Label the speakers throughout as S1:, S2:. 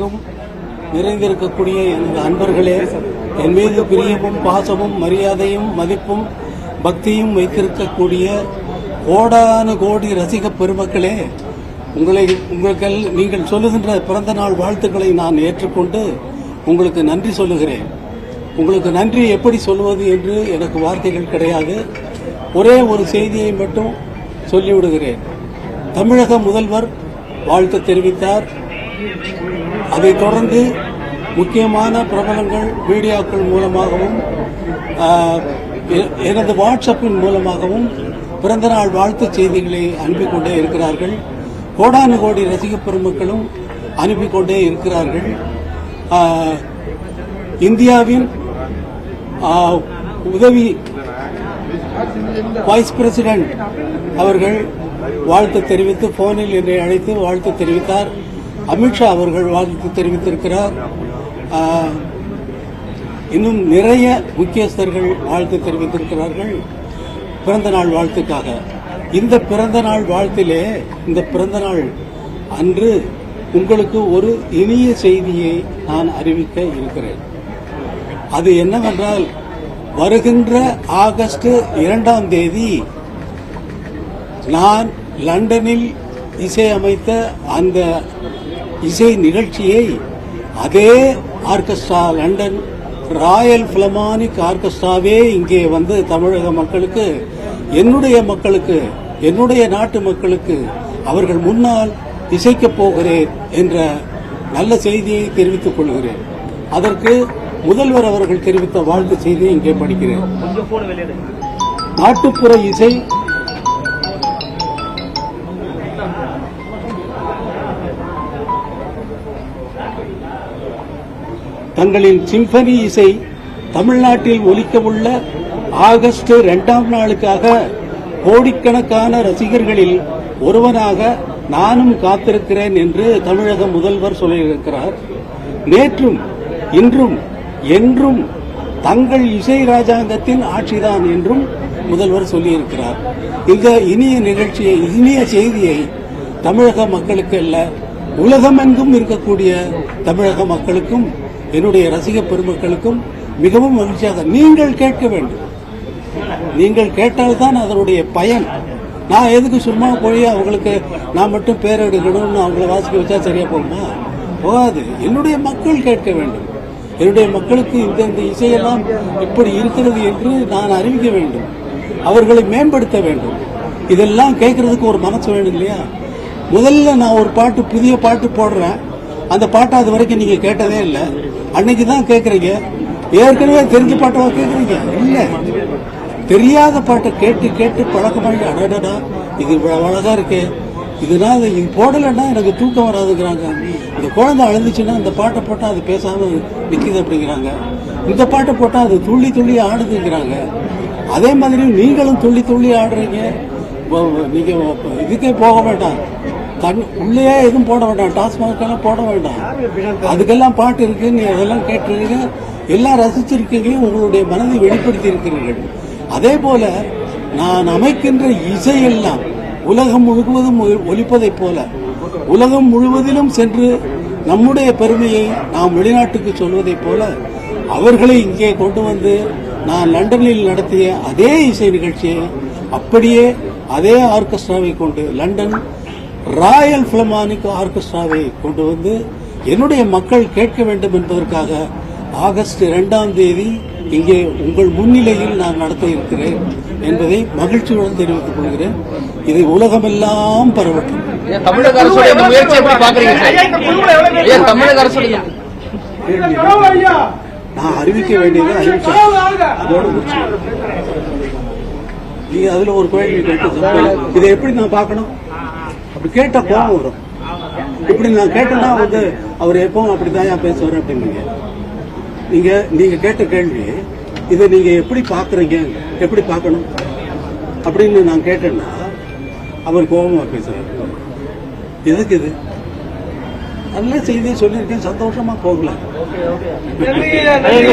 S1: உலகெங்கும் நிறைந்திருக்கக்கூடிய எனது அன்பர்களே என் மீது பிரியமும் பாசமும் மரியாதையும் மதிப்பும் பக்தியும் வைத்திருக்கக்கூடிய கோடானு கோடி ரசிக பெருமக்களே உங்களை உங்களுக்கு நீங்கள் சொல்லுகின்ற பிறந்த நாள் வாழ்த்துக்களை நான் ஏற்றுக்கொண்டு உங்களுக்கு நன்றி சொல்லுகிறேன். உங்களுக்கு நன்றி எப்படி சொல்வது என்று எனக்கு வார்த்தைகள் கிடையாது. ஒரே ஒரு செய்தியை மட்டும் சொல்லிவிடுகிறேன். தமிழக முதல்வர் வாழ்த்து தெரிவித்தார். அதைத் தொடர்ந்து முக்கியமான பிரபலங்கள் மீடியாக்கள் மூலமாகவும் எனது வாட்ஸ்அப்பின் மூலமாகவும் பிறந்தநாள் வாழ்த்து செய்திகளை அனுப்பிக்கொண்டே இருக்கிறார்கள். கோடானு கோடி ரசிக பெருமக்களும் அனுப்பிக்கொண்டே இருக்கிறார்கள். இந்தியாவின் உதவி வைஸ் பிரசிடென்ட் அவர்கள் வாழ்த்து தெரிவித்து போனில் என்னை அழைத்து வாழ்த்து தெரிவித்தார். அமித்ஷா அவர்கள் வாழ்த்து தெரிவித்திருக்கிறார். இன்னும் நிறைய முக்கியஸ்தர்கள் வாழ்த்து தெரிவித்திருக்கிறார்கள். பிறந்த நாள் வாழ்த்துக்காக. இந்த பிறந்த நாள் வாழ்த்திலே இந்த பிறந்த நாள் அன்று உங்களுக்கு ஒரு இனிய செய்தியை நான் அறிவிக்க இருக்கிறேன். அது என்னவென்றால் வருகின்ற ஆகஸ்ட் இரண்டாம் தேதி நான் லண்டனில் இசையமைத்த அந்த இசை நிகழ்ச்சியை அதே ஆர்கெஸ்ட்ரா லண்டன் ராயல் பிலமானிக் ஆர்கெஸ்ட்ராவே இங்கே வந்து தமிழக மக்களுக்கு என்னுடைய மக்களுக்கு என்னுடைய நாட்டு மக்களுக்கு அவர்கள் முன்னால் இசைக்கப் போகிறேன் என்ற நல்ல செய்தியை தெரிவித்துக் கொள்கிறேன். அதற்கு முதல்வர் அவர்கள் தெரிவித்த வாழ்த்து செய்தியை இங்கே படிக்கிறேன். நாட்டுப்புற இசை தங்களின் சிம்பனி இசை தமிழ்நாட்டில் ஒலிக்கவுள்ள ஆகஸ்ட் இரண்டாம் நாளுக்காக கோடிக்கணக்கான ரசிகர்களில் ஒருவனாக நானும் காத்திருக்கிறேன் என்று தமிழக முதல்வர் சொல்லியிருக்கிறார். நேற்றும் இன்றும் என்றும் தங்கள் இசை ராஜாங்கத்தின் ஆட்சிதான் என்றும் முதல்வர் சொல்லியிருக்கிறார். இந்த இனிய நிகழ்ச்சியை இனிய செய்தியை தமிழக மக்களுக்கு அல்ல உலகமெங்கும் இருக்கக்கூடிய தமிழக மக்களுக்கும் என்னுடைய ரசிக பெருமக்களுக்கும் மிகவும் மகிழ்ச்சியாக நீங்கள் கேட்க வேண்டும். நீங்கள் கேட்டால்தான் அதனுடைய பயன். நான் எதுக்கு சும்மா போய் அவங்களுக்கு நான் மட்டும் பேர் எடுக்கணும்னு அவங்கள வாசிக்க வச்சா சரியா போகுமா? போகாது. என்னுடைய மக்கள் கேட்க வேண்டும். என்னுடைய மக்களுக்கு இந்த இந்த இசையெல்லாம் இப்படி இருக்கிறது என்று நான் அறிவிக்க வேண்டும். அவர்களை மேம்படுத்த வேண்டும். இதெல்லாம் கேட்கறதுக்கு ஒரு மனசு வேணும் இல்லையா? முதல்ல நான் ஒரு பாட்டு புதிய பாட்டு போடுறேன். அந்த பாட்டை அது வரைக்கும் நீங்க கேட்டதே இல்லை. அன்னைக்கு தான் கேட்குறீங்க ஏற்கனவே தெரிஞ்ச பாட்டவா கேட்குறீங்க இல்லை. தெரியாத பாட்டை கேட்டு கேட்டு பழக்கமாகி அடடடா இது இவ்வளோ அழகாக இருக்கே. இதனால் இது போடலைன்னா எனக்கு தூக்கம் வராதுங்கிறாங்க. இந்த குழந்தை அழுந்துச்சுன்னா இந்த பாட்டை போட்டால் அது பேசாமல் நிற்கிது அப்படிங்கிறாங்க. இந்த பாட்டை போட்டால் அது துள்ளி துள்ளி ஆடுதுங்கிறாங்க. அதே மாதிரி நீங்களும் துள்ளி துள்ளி ஆடுறீங்க. நீங்கள் இதுக்கே போக வேண்டாம். தண்ணி உள்ளேயே எதுவும் போட வேண்டாம். டாஸ்மாகெல்லாம் போட வேண்டாம். அதுக்கெல்லாம் பாட்டு இருக்கு நீ அதெல்லாம் கேட்டிருக்கீங்க எல்லாம் ரசிச்சிருக்கீங்க உங்களுடைய மனதை வெளிப்படுத்தி இருக்கிறீர்கள் அதே போல நான் அமைக்கின்ற இசையெல்லாம் உலகம் முழுவதும் ஒ- ஒலிப்பதைப் போல உலகம் முழுவதிலும் சென்று நம்முடைய பெருமையை நாம் வெளிநாட்டுக்கு சொல்வதைப் போல அவர்களை இங்கே கொண்டு வந்து நான் லண்டனில் நடத்திய அதே இசை நிகழ்ச்சியை அப்படியே அதே ஆர்கெஸ்ட்ராவை கொண்டு லண்டன் ராயல் பிலமானிக் ஆர்கெஸ்ட்ராவை கொண்டு வந்து என்னுடைய மக்கள் கேட்க வேண்டும் என்பதற்காக ஆகஸ்ட் இரண்டாம் தேதி இங்கே உங்கள் முன்னிலையில் நான் நடத்த இருக்கிறேன் என்பதை மகிழ்ச்சியுடன் தெரிவித்துக் கொள்கிறேன். இதை உலகமெல்லாம் பரவட்டும்.
S2: தமிழக அரசுடைய
S1: நான் அறிவிக்க வேண்டியதை அறிவிச்சேன். அதோட முடிச்சு நீங்க அதுல ஒரு கேள்வி கேட்டு இதை எப்படி நான் பார்க்கணும்? அப்படி கேட்டா கோபம் வரும். இப்படி நான் கேட்டேன்னா வந்து அவர் எப்பவும் அப்படிதான் ஏன் பேசுவார் அப்படின்னீங்க நீங்க நீங்க கேட்ட கேள்வி இதை நீங்க எப்படி பாக்குறீங்க எப்படி பார்க்கணும்? அப்படின்னு நான் கேட்டேன்னா அவர் கோபமா பேசுறாரு எதுக்கு இது? நல்ல செய்தியை சொல்லியிருக்கேன். சந்தோஷமா போகலாம்
S2: சரிங்க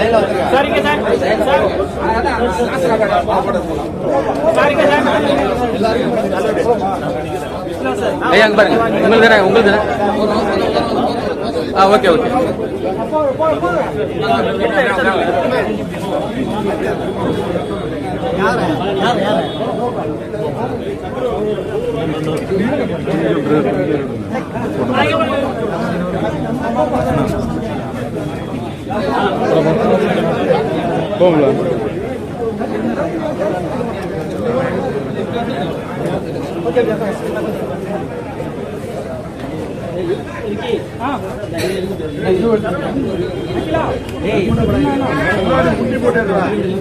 S2: ஐயா சரிங்க
S3: சார் சார். சரிங்க சார்.
S2: ஐயா அங்கே பாருங்க. உங்களுக்கு தானே உங்களுக்கு தானே ஆ ஓகே ஓகே.
S3: போகல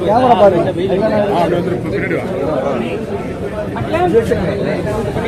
S3: கேமரா
S4: பாரு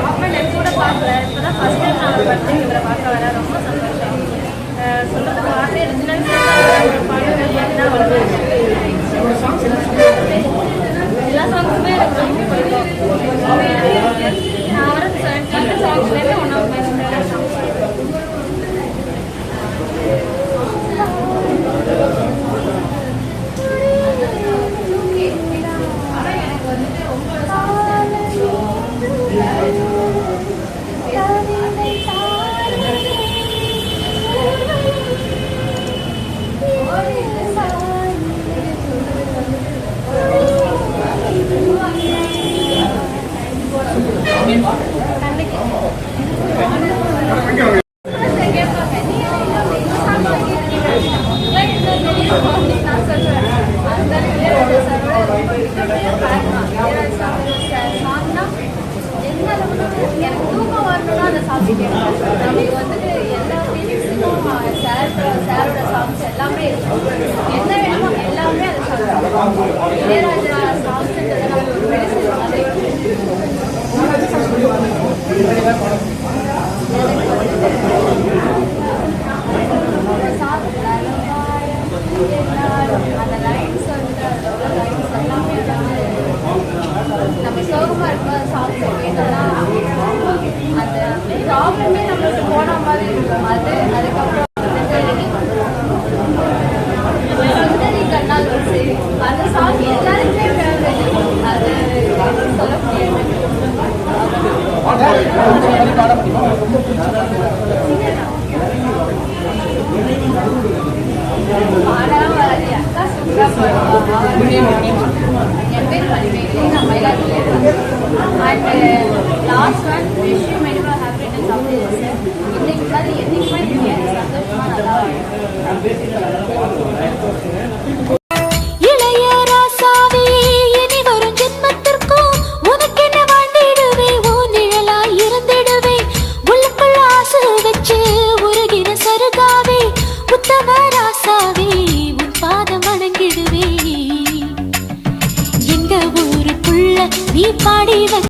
S4: பார்ப்பேன் நான் கூட பார்க்கல இப்போதான் டைம் நான் இவரை பார்க்க வரேன் ரொம்ப சந்தோஷம் அஹ் மாதிரி இருந்து எனக்கு தூக்கம் வரணும்னா அந்த சாங்ஸ் கேட்பேன். நமக்கு வந்துட்டு எல்லா ஃபீலிங்ஸுக்கும் சார் சாரோட சாங்ஸ் எல்லாமே இருக்கும். என்ன வேணுமோ எல்லாமே அது சாங்ஸ் இளையராஜா சாங்ஸ்ன்றது நம்ம ஒரு மெடிசன் மாதிரி